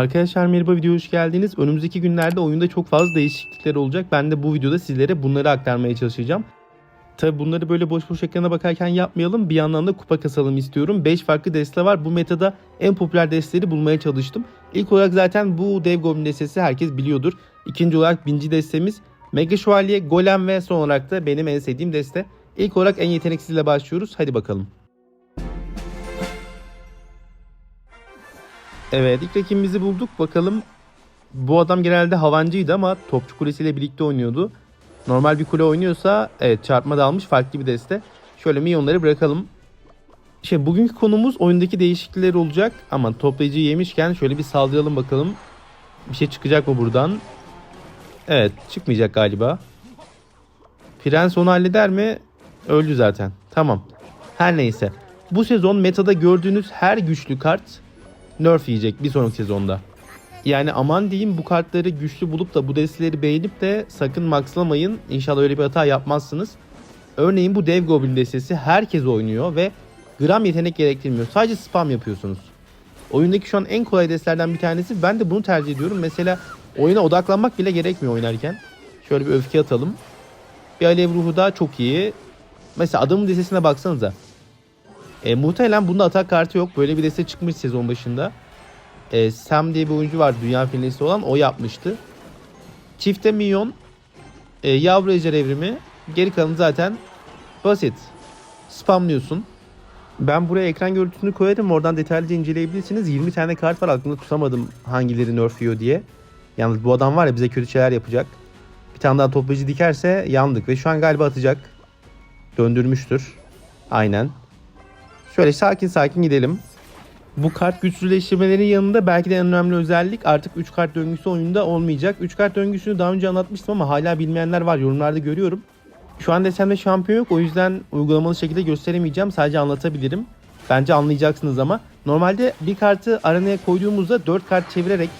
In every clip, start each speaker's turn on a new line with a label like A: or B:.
A: Arkadaşlar merhaba videoya hoş geldiniz. Önümüzdeki günlerde oyunda çok fazla değişiklikler olacak. Ben de bu videoda sizlere bunları aktarmaya çalışacağım. Tabi bunları böyle boş boş ekrana bakarken yapmayalım. Bir yandan da kupa kasalım istiyorum. 5 farklı deste var. Bu metada en popüler desteleri bulmaya çalıştım. İlk olarak zaten bu dev goblin destesi herkes biliyordur. İkinci olarak binci destemiz Mega Şövalye, Golem ve son olarak da benim en sevdiğim deste. İlk olarak en yeteneksizle başlıyoruz. Hadi bakalım. Evet ilk rakibimizi bulduk. Bakalım bu adam genelde havancıydı ama topçu kulesiyle birlikte oynuyordu. Normal bir kule oynuyorsa evet çarpma da almış farklı bir deste. Şöyle milyonları bırakalım. Şey bugünkü konumuz oyundaki değişiklikler olacak. Ama toplayıcı yemişken şöyle bir saldıralım bakalım. Bir şey çıkacak mı buradan? Evet çıkmayacak galiba. Prens onu halleder mi? Öldü zaten. Tamam. Her neyse. Bu sezon metada gördüğünüz her güçlü kart nerf yiyecek bir sonraki sezonda. Yani aman diyeyim bu kartları güçlü bulup da bu desteleri beğenip de sakın maxlamayın. İnşallah öyle bir hata yapmazsınız. Örneğin bu dev goblin destesi herkes oynuyor ve gram yetenek gerektirmiyor. Sadece spam yapıyorsunuz. Oyundaki şu an en kolay destelerden bir tanesi. Ben de bunu tercih ediyorum. Mesela oyuna odaklanmak bile gerekmiyor oynarken. Şöyle bir öfke atalım. Bir alev ruhu da çok iyi. Mesela adamın destesine baksanıza. E, muhtemelen bunda atak kartı yok. Böyle bir deste çıkmış sezon başında. E, Sam diye bir oyuncu var dünya finalisti olan. O yapmıştı. Çifte milyon. E, yavru ejder evrimi. Geri kalanı zaten basit. Spamlıyorsun. Ben buraya ekran görüntüsünü koyarım. Oradan detaylıca inceleyebilirsiniz. 20 tane kart var. Aklımda tutamadım hangileri nerfliyor diye. Yalnız bu adam var ya bize kötü şeyler yapacak. Bir tane daha toplayıcı dikerse yandık. Ve şu an galiba atacak. Döndürmüştür. Aynen. Şöyle sakin sakin gidelim. Bu kart güçsüzleştirmelerin yanında belki de en önemli özellik artık 3 kart döngüsü oyunda olmayacak. 3 kart döngüsünü daha önce anlatmıştım ama hala bilmeyenler var yorumlarda görüyorum. Şu an desemde şampiyon yok o yüzden uygulamalı şekilde gösteremeyeceğim sadece anlatabilirim. Bence anlayacaksınız ama. Normalde bir kartı arenaya koyduğumuzda 4 kart çevirerek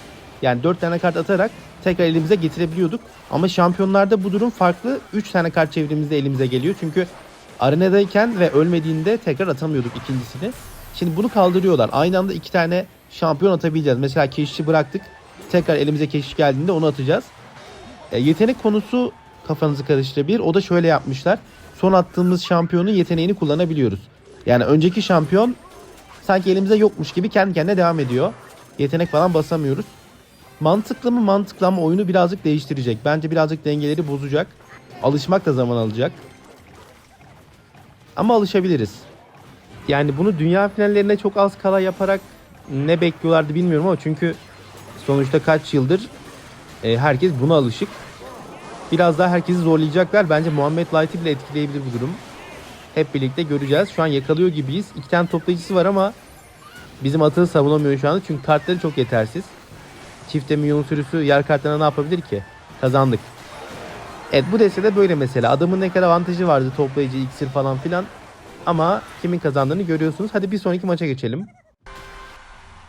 A: yani 4 tane kart atarak tekrar elimize getirebiliyorduk. Ama şampiyonlarda bu durum farklı. 3 tane kart çevirdiğimizde elimize geliyor. Çünkü arenadayken ve ölmediğinde tekrar atamıyorduk ikincisini. Şimdi bunu kaldırıyorlar. Aynı anda iki tane şampiyon atabileceğiz. Mesela keşişi bıraktık. Tekrar elimize keşiş geldiğinde onu atacağız. E, yetenek konusu kafanızı karıştırabilir. O da şöyle yapmışlar. Son attığımız şampiyonun yeteneğini kullanabiliyoruz. Yani önceki şampiyon sanki elimize yokmuş gibi kendi kendine devam ediyor. Yetenek falan basamıyoruz. Mantıklı mı mantıklı ama oyunu birazcık değiştirecek. Bence birazcık dengeleri bozacak. Alışmak da zaman alacak. Ama alışabiliriz. Yani bunu dünya finallerine çok az kala yaparak ne bekliyorlardı bilmiyorum ama çünkü sonuçta kaç yıldır e, herkes buna alışık. Biraz daha herkesi zorlayacaklar. Bence Muhammed Light'i bile etkileyebilir bu durum. Hep birlikte göreceğiz. Şu an yakalıyor gibiyiz. İki tane toplayıcısı var ama bizim atığı savunamıyor şu anda. Çünkü kartları çok yetersiz. Çifte milyon sürüsü yer kartlarına ne yapabilir ki? Kazandık. Evet bu destede böyle mesela. Adamın ne kadar avantajı vardı toplayıcı, iksir falan filan. Ama kimin kazandığını görüyorsunuz. Hadi bir sonraki maça geçelim.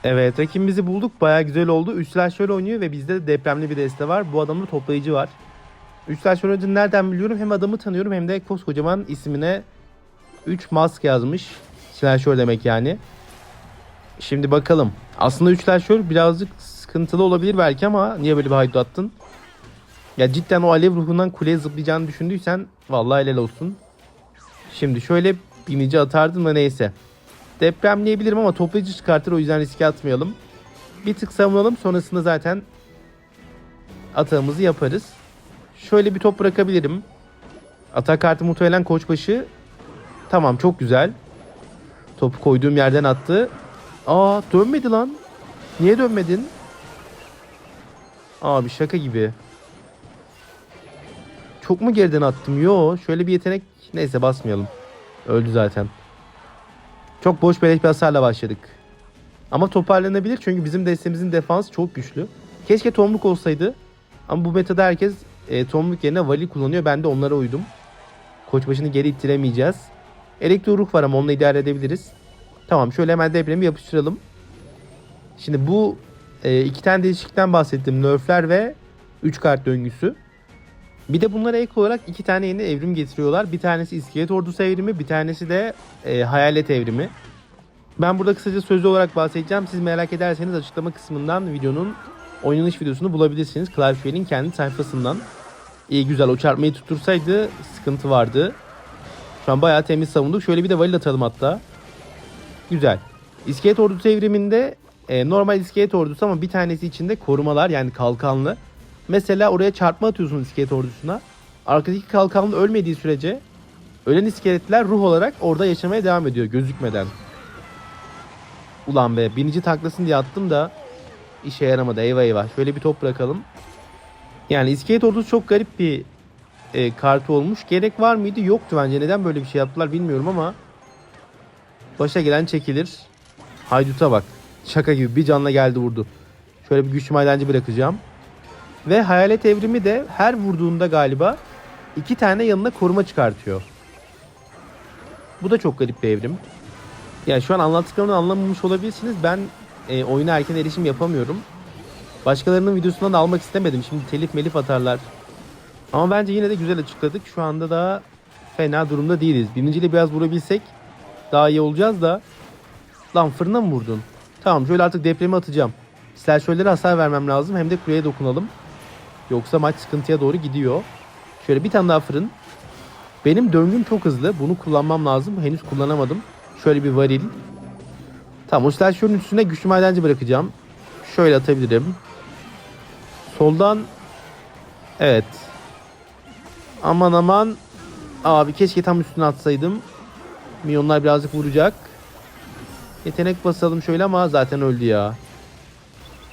A: Evet rakibimizi bulduk. Baya güzel oldu. Üçler şöyle oynuyor ve bizde de depremli bir deste var. Bu adamda toplayıcı var. Üçler şöyle oynadığını nereden biliyorum? Hem adamı tanıyorum hem de koskocaman ismine 3 mask yazmış. Silahşör demek yani. Şimdi bakalım. Aslında üçler şöyle birazcık sıkıntılı olabilir belki ama niye böyle bir haydut attın? Ya cidden o alev ruhundan kuleye zıplayacağını düşündüysen vallahi helal olsun. Şimdi şöyle binici atardım da neyse. Depremleyebilirim ama toplayıcı çıkartır o yüzden riske atmayalım. Bir tık savunalım sonrasında zaten atağımızı yaparız. Şöyle bir top bırakabilirim. Atak kartı muhtemelen koçbaşı. Tamam çok güzel. Topu koyduğum yerden attı. Aa dönmedi lan. Niye dönmedin? Abi şaka gibi. Çok mu geriden attım? Yo şöyle bir yetenek neyse basmayalım. Öldü zaten. Çok boş beleş bir hasarla başladık. Ama toparlanabilir çünkü bizim destemizin defans çok güçlü. Keşke tomruk olsaydı. Ama bu metada herkes e, tomruk yerine vali kullanıyor. Ben de onlara uydum. Koçbaşını geri ittiremeyeceğiz. Elektro ruh var ama onunla idare edebiliriz. Tamam şöyle hemen depremi yapıştıralım. Şimdi bu e, iki tane değişiklikten bahsettim. Nerfler ve 3 kart döngüsü. Bir de bunlara ek olarak iki tane yeni evrim getiriyorlar. Bir tanesi iskelet ordusu evrimi, bir tanesi de e, hayalet evrimi. Ben burada kısaca sözlü olarak bahsedeceğim. Siz merak ederseniz açıklama kısmından videonun oynanış videosunu bulabilirsiniz. Clive kendi sayfasından. İyi güzel o çarpmayı tuttursaydı sıkıntı vardı. Şu an bayağı temiz savunduk. Şöyle bir de valil atalım hatta. Güzel. İskelet ordusu evriminde e, normal iskelet ordusu ama bir tanesi içinde korumalar yani kalkanlı. Mesela oraya çarpma atıyorsunuz iskelet ordusuna. Arkadaki kalkanlı ölmediği sürece ölen iskeletler ruh olarak orada yaşamaya devam ediyor gözükmeden. Ulan be binici taklasın diye attım da işe yaramadı eyvah eyvah. Şöyle bir top bırakalım. Yani iskelet ordusu çok garip bir e, kartı olmuş. Gerek var mıydı? Yoktu bence. Neden böyle bir şey yaptılar bilmiyorum ama başa gelen çekilir. Haydut'a bak. Şaka gibi bir canla geldi vurdu. Şöyle bir güçlü madencı bırakacağım. Ve hayalet evrimi de her vurduğunda galiba iki tane yanına koruma çıkartıyor. Bu da çok garip bir evrim. Yani şu an anlattıklarımı anlamamış olabilirsiniz. Ben e, oyuna erken erişim yapamıyorum. Başkalarının videosundan da almak istemedim. Şimdi telif melif atarlar. Ama bence yine de güzel açıkladık. Şu anda da fena durumda değiliz. Birinciyle biraz vurabilsek daha iyi olacağız da. Lan fırına mı vurdun? Tamam şöyle artık depremi atacağım. Slasher'lere hasar vermem lazım. Hem de kuleye dokunalım. Yoksa maç sıkıntıya doğru gidiyor. Şöyle bir tane daha fırın. Benim döngüm çok hızlı. Bunu kullanmam lazım. Henüz kullanamadım. Şöyle bir varil. Tamam slasher'ın üstüne güçlü madenci bırakacağım. Şöyle atabilirim. Soldan Evet. Aman aman. Abi keşke tam üstüne atsaydım. Milyonlar birazcık vuracak. Yetenek basalım şöyle ama zaten öldü ya.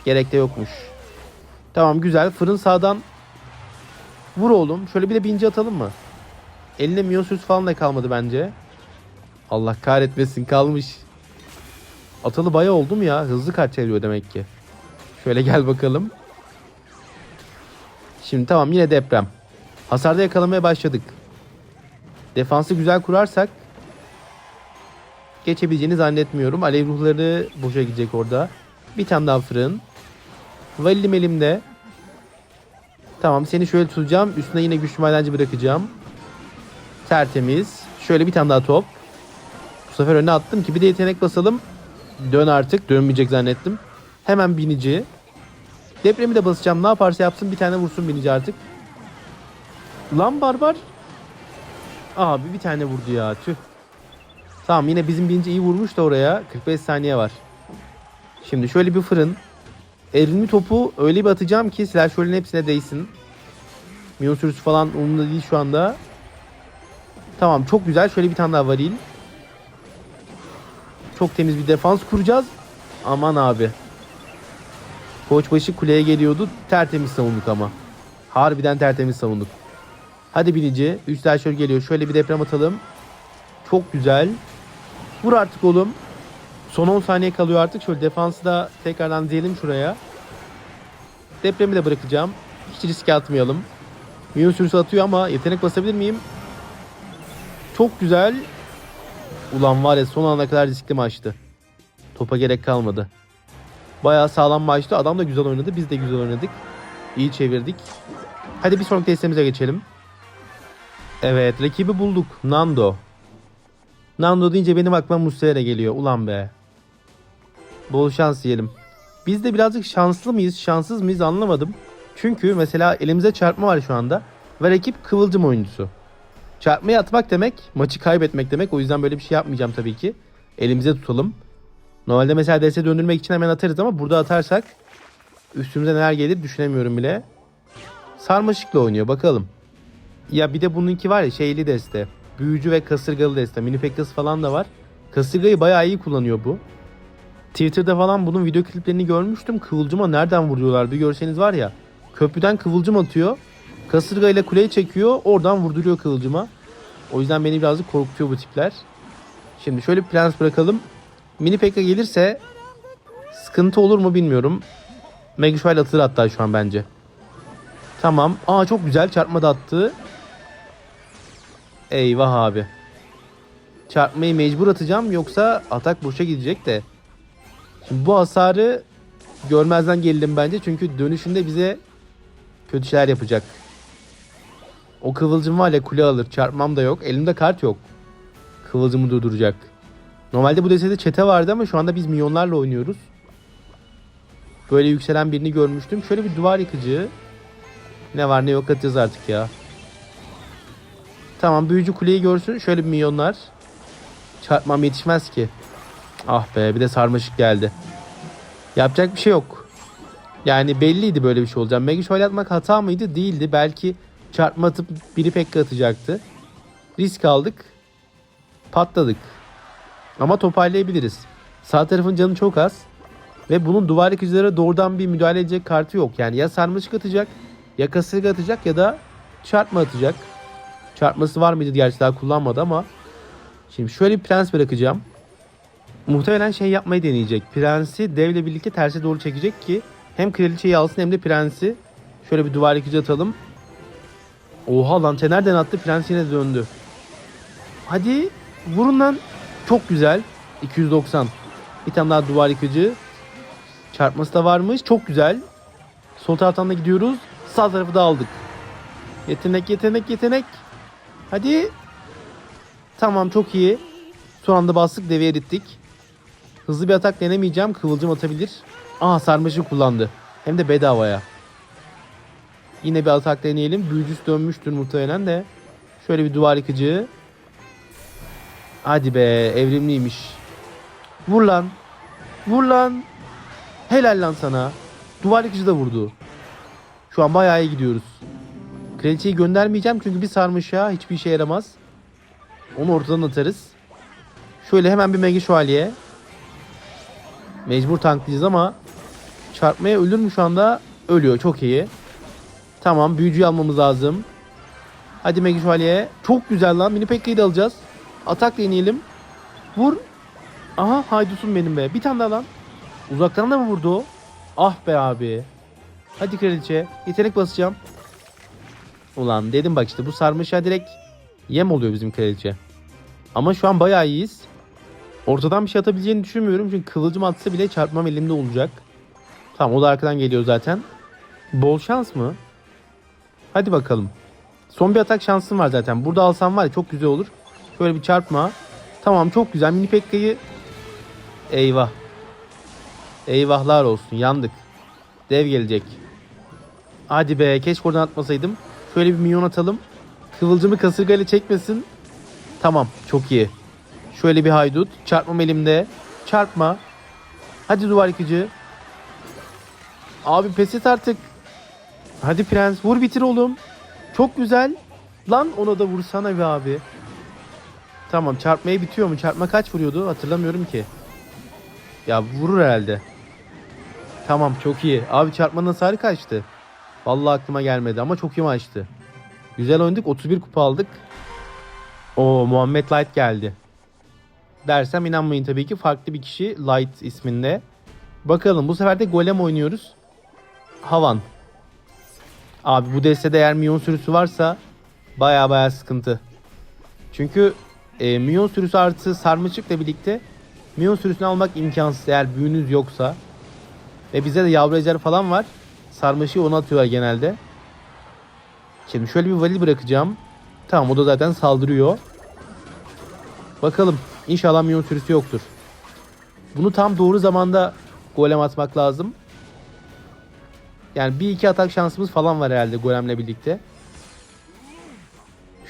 A: Gerek de yokmuş. Tamam güzel. Fırın sağdan vur oğlum. Şöyle bir de binci atalım mı? Eline milyon sürüsü falan da kalmadı bence. Allah kahretmesin kalmış. Atalı bayağı oldu mu ya? Hızlı kaç çeviriyor demek ki. Şöyle gel bakalım. Şimdi tamam yine deprem. Hasarda yakalamaya başladık. Defansı güzel kurarsak geçebileceğini zannetmiyorum. Alev ruhları boşa gidecek orada. Bir tane daha fırın. Valilim elimde. Tamam seni şöyle tutacağım. Üstüne yine güçlü madenci bırakacağım. Tertemiz. Şöyle bir tane daha top. Bu sefer öne attım ki bir de yetenek basalım. Dön artık. Dönmeyecek zannettim. Hemen binici. Depremi de basacağım. Ne yaparsa yapsın bir tane vursun binici artık. Lan barbar. Abi bir tane vurdu ya. Tüh. Tamam yine bizim binici iyi vurmuş da oraya. 45 saniye var. Şimdi şöyle bir fırın. Evrimli topu öyle bir atacağım ki silahşörlerin hepsine değsin. Milyon sürüsü falan umurumda değil şu anda. Tamam çok güzel. Şöyle bir tane daha varil. Çok temiz bir defans kuracağız. Aman abi. Koçbaşı kuleye geliyordu. Tertemiz savunduk ama. Harbiden tertemiz savunduk. Hadi binici. 3 şöyle geliyor. Şöyle bir deprem atalım. Çok güzel. Vur artık oğlum. Son 10 saniye kalıyor artık. Şöyle defansı da tekrardan diyelim şuraya. Depremi de bırakacağım. Hiç riske atmayalım. Milyon sürüsü atıyor ama yetenek basabilir miyim? Çok güzel. Ulan var ya son ana kadar riskli maçtı. Topa gerek kalmadı. Bayağı sağlam maçtı. Adam da güzel oynadı. Biz de güzel oynadık. İyi çevirdik. Hadi bir sonraki testimize geçelim. Evet rakibi bulduk. Nando. Nando deyince benim aklıma Muslera geliyor. Ulan be. Bol şans diyelim. Biz de birazcık şanslı mıyız, şanssız mıyız anlamadım. Çünkü mesela elimize çarpma var şu anda. Ve rakip kıvılcım oyuncusu. Çarpmayı atmak demek, maçı kaybetmek demek. O yüzden böyle bir şey yapmayacağım tabii ki. Elimize tutalım. Normalde mesela DS döndürmek için hemen atarız ama burada atarsak üstümüze neler gelir düşünemiyorum bile. Sarmaşıkla oynuyor bakalım. Ya bir de bununki var ya şeyli deste. Büyücü ve kasırgalı deste. Mini Pekkas falan da var. Kasırgayı bayağı iyi kullanıyor bu. Twitter'da falan bunun video kliplerini görmüştüm. Kıvılcıma nereden vuruyorlar bir görseniz var ya. Köprüden kıvılcım atıyor. Kasırga ile kuleyi çekiyor. Oradan vurduruyor kıvılcıma. O yüzden beni birazcık korkutuyor bu tipler. Şimdi şöyle bir plans bırakalım. Mini Pekka gelirse sıkıntı olur mu bilmiyorum. Megashwile atılır hatta şu an bence. Tamam. Aa çok güzel çarpma da attı. Eyvah abi. Çarpmayı mecbur atacağım yoksa atak boşa gidecek de. Şimdi bu hasarı görmezden geldim bence çünkü dönüşünde bize kötü şeyler yapacak. O kıvılcım var ya kule alır. Çarpmam da yok. Elimde kart yok. Kıvılcımı durduracak. Normalde bu destede çete vardı ama şu anda biz milyonlarla oynuyoruz. Böyle yükselen birini görmüştüm. Şöyle bir duvar yıkıcı. Ne var ne yok atacağız artık ya. Tamam büyücü kuleyi görsün. Şöyle bir milyonlar. Çarpmam yetişmez ki. Ah be bir de sarmaşık geldi. Yapacak bir şey yok. Yani belliydi böyle bir şey olacak. Mega şöyle atmak hata mıydı? Değildi. Belki çarpma atıp biri pekka atacaktı. Risk aldık. Patladık. Ama toparlayabiliriz. Sağ tarafın canı çok az. Ve bunun duvar yıkıcılara doğrudan bir müdahale edecek kartı yok. Yani ya sarmaşık atacak, ya kasırga atacak ya da çarpma atacak. Çarpması var mıydı gerçi daha kullanmadı ama. Şimdi şöyle bir prens bırakacağım. Muhtemelen şey yapmayı deneyecek. Prensi devle birlikte terse doğru çekecek ki hem kraliçeyi alsın hem de prensi. Şöyle bir duvar yıkıcı atalım. Oha lan nereden attı prens yine döndü. Hadi vurun lan. Çok güzel. 290. Bir tane daha duvar yıkıcı. Çarpması da varmış. Çok güzel. Sol taraftan da gidiyoruz. Sağ tarafı da aldık. Yetenek yetenek yetenek. Hadi. Tamam çok iyi. Son anda bastık devi erittik. Hızlı bir atak denemeyeceğim. Kıvılcım atabilir. Aha sarmaşık kullandı. Hem de bedavaya. Yine bir atak deneyelim. Büyücüsü dönmüştür muhtemelen de. Şöyle bir duvar yıkıcı. Hadi be evrimliymiş. Vur lan. Vur lan. Helal lan sana. Duvar yıkıcı da vurdu. Şu an bayağı iyi gidiyoruz. Kraliçeyi göndermeyeceğim çünkü bir sarmışa hiçbir işe yaramaz. Onu ortadan atarız. Şöyle hemen bir mega şövalye. Mecbur tanklayacağız ama çarpmaya ölür mü şu anda? Ölüyor çok iyi. Tamam büyücüyü almamız lazım. Hadi şövalye. Çok güzel lan. Mini Pekka'yı da alacağız. Atak deneyelim. Vur. Aha haydutun benim be. Bir tane daha lan. Uzaktan da mı vurdu? Ah be abi. Hadi kraliçe. Yetenek basacağım. Ulan dedim bak işte bu sarmışa direkt yem oluyor bizim kraliçe. Ama şu an bayağı iyiyiz. Ortadan bir şey atabileceğini düşünmüyorum. Çünkü kılıcım atsa bile çarpmam elimde olacak. Tamam o da arkadan geliyor zaten. Bol şans mı? Hadi bakalım. Son bir atak şansım var zaten. Burada alsam var ya çok güzel olur. Şöyle bir çarpma. Tamam çok güzel. Mini Pekka'yı Eyvah. Eyvahlar olsun. Yandık. Dev gelecek. Hadi be. Keşke oradan atmasaydım. Şöyle bir milyon atalım. Kıvılcımı kasırgayla çekmesin. Tamam. Çok iyi. Şöyle bir haydut. Çarpmam elimde. Çarpma. Hadi duvar yıkıcı. Abi pes et artık. Hadi prens. Vur bitir oğlum. Çok güzel. Lan ona da vursana be abi. Tamam çarpmaya bitiyor mu? Çarpma kaç vuruyordu? Hatırlamıyorum ki. Ya vurur herhalde. Tamam çok iyi. Abi çarpmanın hasarı kaçtı? Vallahi aklıma gelmedi ama çok iyi maçtı. Güzel oynadık. 31 kupa aldık. O Muhammed Light geldi. Dersem inanmayın tabii ki. Farklı bir kişi Light isminde. Bakalım bu sefer de golem oynuyoruz. Havan. Abi bu destede eğer milyon sürüsü varsa baya baya sıkıntı. Çünkü e, milyon sürüsü artı sarmaşıkla birlikte milyon sürüsünü almak imkansız eğer büyünüz yoksa. Ve bize de yavru ejder falan var. Sarmaşığı ona atıyorlar genelde. Şimdi şöyle bir valil bırakacağım. Tamam o da zaten saldırıyor. Bakalım. İnşallah milyon sürüsü yoktur. Bunu tam doğru zamanda golem atmak lazım. Yani bir iki atak şansımız falan var herhalde golemle birlikte.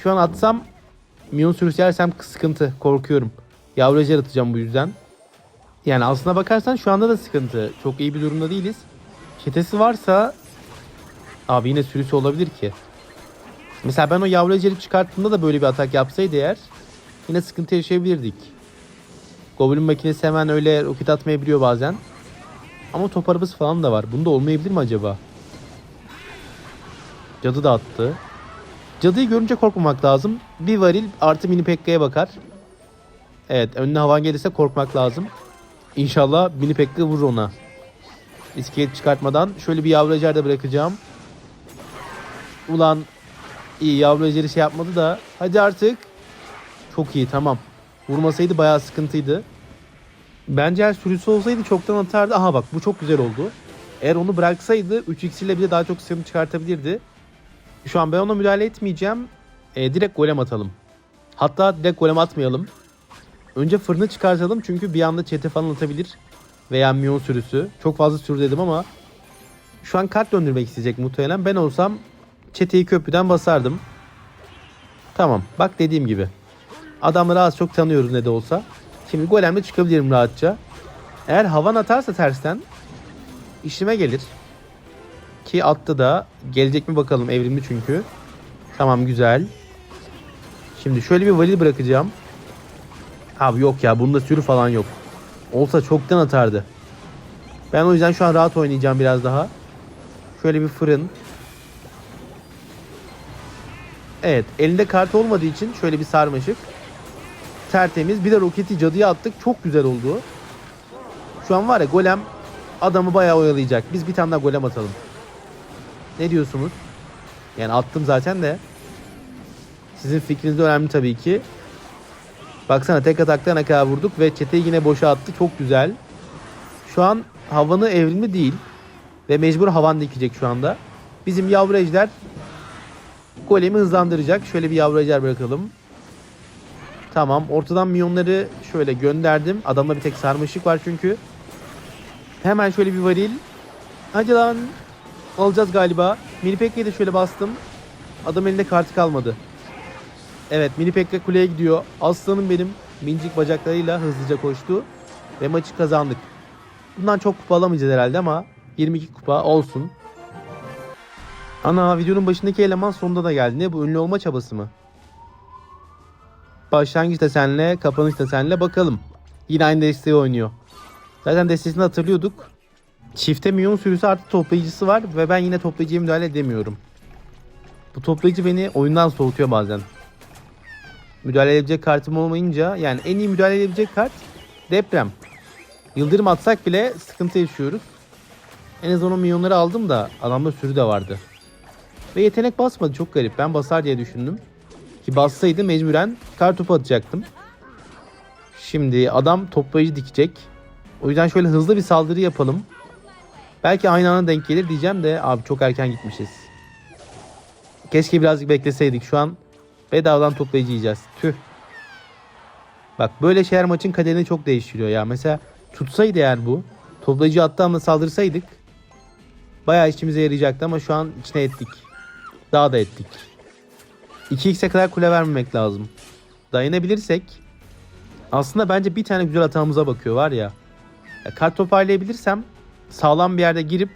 A: Şu an atsam milyon sürüsü yersem sıkıntı. Korkuyorum. Yavru atacağım bu yüzden. Yani aslına bakarsan şu anda da sıkıntı. Çok iyi bir durumda değiliz. Çetesi varsa abi yine sürüsü olabilir ki. Mesela ben o yavru ejderi çıkarttığımda da böyle bir atak yapsaydı eğer yine sıkıntı yaşayabilirdik. Goblin makinesi hemen öyle roket atmayabiliyor bazen. Ama top arabası falan da var. Bunda olmayabilir mi acaba? Cadı da attı. Cadıyı görünce korkmamak lazım. Bir varil artı mini pekka'ya bakar. Evet önüne havan gelirse korkmak lazım. İnşallah mini pekka vurur ona. İskelet çıkartmadan şöyle bir yavru de bırakacağım. Ulan iyi yavru şey yapmadı da. Hadi artık. Çok iyi tamam. Vurmasaydı bayağı sıkıntıydı. Bence eğer sürüsü olsaydı çoktan atardı. Aha bak bu çok güzel oldu. Eğer onu bıraksaydı 3x ile bile daha çok sıkıntı çıkartabilirdi. Şu an ben ona müdahale etmeyeceğim. E, direkt golem atalım. Hatta direkt golem atmayalım. Önce fırını çıkartalım çünkü bir anda çete falan atabilir. Veya miyon sürüsü. Çok fazla sür dedim ama şu an kart döndürmek isteyecek muhtemelen. Ben olsam çeteyi köprüden basardım. Tamam bak dediğim gibi. Adamları az çok tanıyoruz ne de olsa. Şimdi golemle çıkabilirim rahatça. Eğer havan atarsa tersten işime gelir. Ki attı da gelecek mi bakalım evrimli çünkü. Tamam güzel. Şimdi şöyle bir valil bırakacağım. Abi yok ya bunda sürü falan yok. Olsa çoktan atardı. Ben o yüzden şu an rahat oynayacağım biraz daha. Şöyle bir fırın. Evet elinde kart olmadığı için şöyle bir sarmaşık. Tertemiz. Bir de roketi cadıya attık. Çok güzel oldu. Şu an var ya golem adamı bayağı oyalayacak. Biz bir tane daha golem atalım. Ne diyorsunuz? Yani attım zaten de. Sizin fikriniz de önemli tabii ki. Baksana tek atakta ne kadar vurduk ve çeteyi yine boşa attı. Çok güzel. Şu an havanı evrimli değil. Ve mecbur havan dikecek şu anda. Bizim yavru ejder golemi hızlandıracak. Şöyle bir yavru ejder bırakalım. Tamam. Ortadan milyonları şöyle gönderdim. Adamda bir tek sarmaşık var çünkü. Hemen şöyle bir varil. Hadi lan. Alacağız galiba. Mini Pekke'yi de şöyle bastım. Adam elinde kartı kalmadı. Evet Mini Pekke kuleye gidiyor. Aslanım benim mincik bacaklarıyla hızlıca koştu. Ve maçı kazandık. Bundan çok kupa alamayacağız herhalde ama 22 kupa olsun. Ana videonun başındaki eleman sonunda da geldi. Ne bu ünlü olma çabası mı? Başlangıç desenle, kapanış desenle bakalım. Yine aynı desteği oynuyor. Zaten destesini hatırlıyorduk. Çifte milyon sürüsü artı toplayıcısı var ve ben yine toplayıcıya müdahale edemiyorum. Bu toplayıcı beni oyundan soğutuyor bazen. Müdahale edebilecek kartım olmayınca yani en iyi müdahale edebilecek kart deprem. Yıldırım atsak bile sıkıntı yaşıyoruz. En azından o milyonları aldım da adamda sürü de vardı. Ve yetenek basmadı çok garip. Ben basar diye düşündüm. Ki bassaydı mecburen kar topu atacaktım. Şimdi adam toplayıcı dikecek. O yüzden şöyle hızlı bir saldırı yapalım. Belki aynı anda denk gelir diyeceğim de abi çok erken gitmişiz. Keşke birazcık bekleseydik. Şu an bedavadan toplayıcı yiyeceğiz. Tüh. Bak böyle şeyler maçın kaderini çok değiştiriyor ya. Mesela tutsaydı eğer bu. Toplayıcı attığı anda saldırsaydık. Bayağı işimize yarayacaktı ama şu an içine ettik. Daha da ettik. 2x'e kadar kule vermemek lazım. Dayanabilirsek aslında bence bir tane güzel hatamıza bakıyor var ya. ya kart toparlayabilirsem sağlam bir yerde girip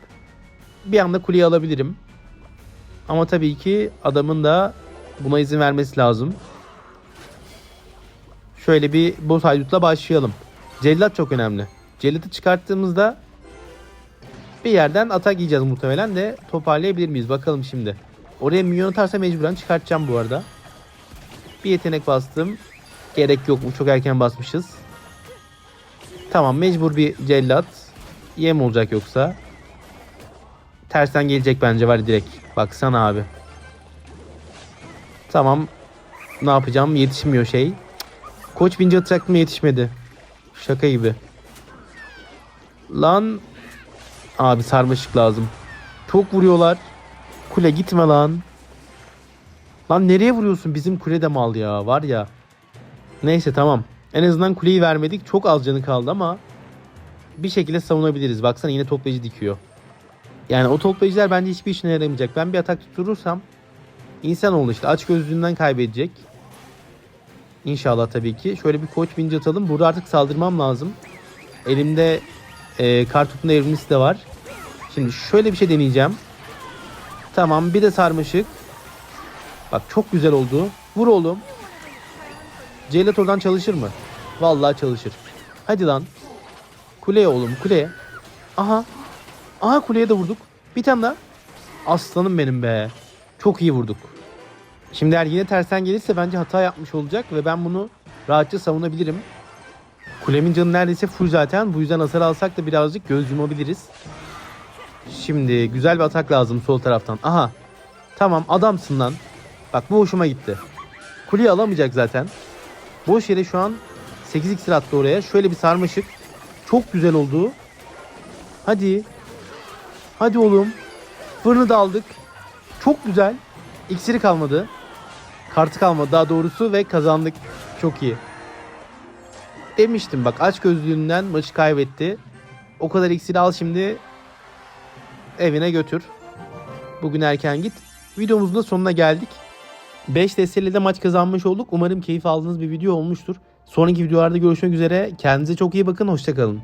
A: bir anda kuleyi alabilirim. Ama tabii ki adamın da buna izin vermesi lazım. Şöyle bir boss haydutla başlayalım. Cellat çok önemli. Cellatı çıkarttığımızda bir yerden atak yiyeceğiz muhtemelen de toparlayabilir miyiz? Bakalım şimdi. Oraya minyon atarsa mecburen çıkartacağım bu arada. Bir yetenek bastım. Gerek yok bu çok erken basmışız. Tamam mecbur bir cellat. Yem olacak yoksa. Tersten gelecek bence var direkt. Baksana abi. Tamam. Ne yapacağım? Yetişmiyor şey. Koç binci atacaktım yetişmedi. Şaka gibi. Lan. Abi sarmaşık lazım. Çok vuruyorlar. Kule gitme lan. Lan nereye vuruyorsun? Bizim kule de mal ya. Var ya. Neyse tamam. En azından kuleyi vermedik. Çok az canı kaldı ama bir şekilde savunabiliriz. Baksana yine toplayıcı dikiyor. Yani o toplayıcılar bence hiçbir işine yaramayacak. Ben bir atak tutturursam insanoğlu işte aç gözlüğünden kaybedecek. İnşallah tabii ki. Şöyle bir koç binci atalım. Burada artık saldırmam lazım. Elimde e, kartopun evrimlisi de var. Şimdi şöyle bir şey deneyeceğim. Tamam bir de sarmaşık. Bak çok güzel oldu. Vur oğlum. Celat oradan çalışır mı? Vallahi çalışır. Hadi lan. Kuleye oğlum kuleye. Aha. Aha kuleye de vurduk. Bir tane daha. Aslanım benim be. Çok iyi vurduk. Şimdi eğer yine tersten gelirse bence hata yapmış olacak ve ben bunu rahatça savunabilirim. Kulemin canı neredeyse full zaten. Bu yüzden hasar alsak da birazcık göz yumabiliriz. Şimdi güzel bir atak lazım sol taraftan. Aha. Tamam adamsın lan. Bak bu hoşuma gitti. Kuleyi alamayacak zaten. Boş yere şu an 8 iksir attı oraya. Şöyle bir sarmaşık. Çok güzel oldu. Hadi. Hadi oğlum. Fırını da aldık. Çok güzel. İksiri kalmadı. Kartı kalmadı daha doğrusu ve kazandık. Çok iyi. Demiştim bak aç gözlüğünden maçı kaybetti. O kadar iksiri al şimdi evine götür. Bugün erken git. Videomuzun da sonuna geldik. 5 desteyle de maç kazanmış olduk. Umarım keyif aldığınız bir video olmuştur. Sonraki videolarda görüşmek üzere. Kendinize çok iyi bakın. Hoşçakalın.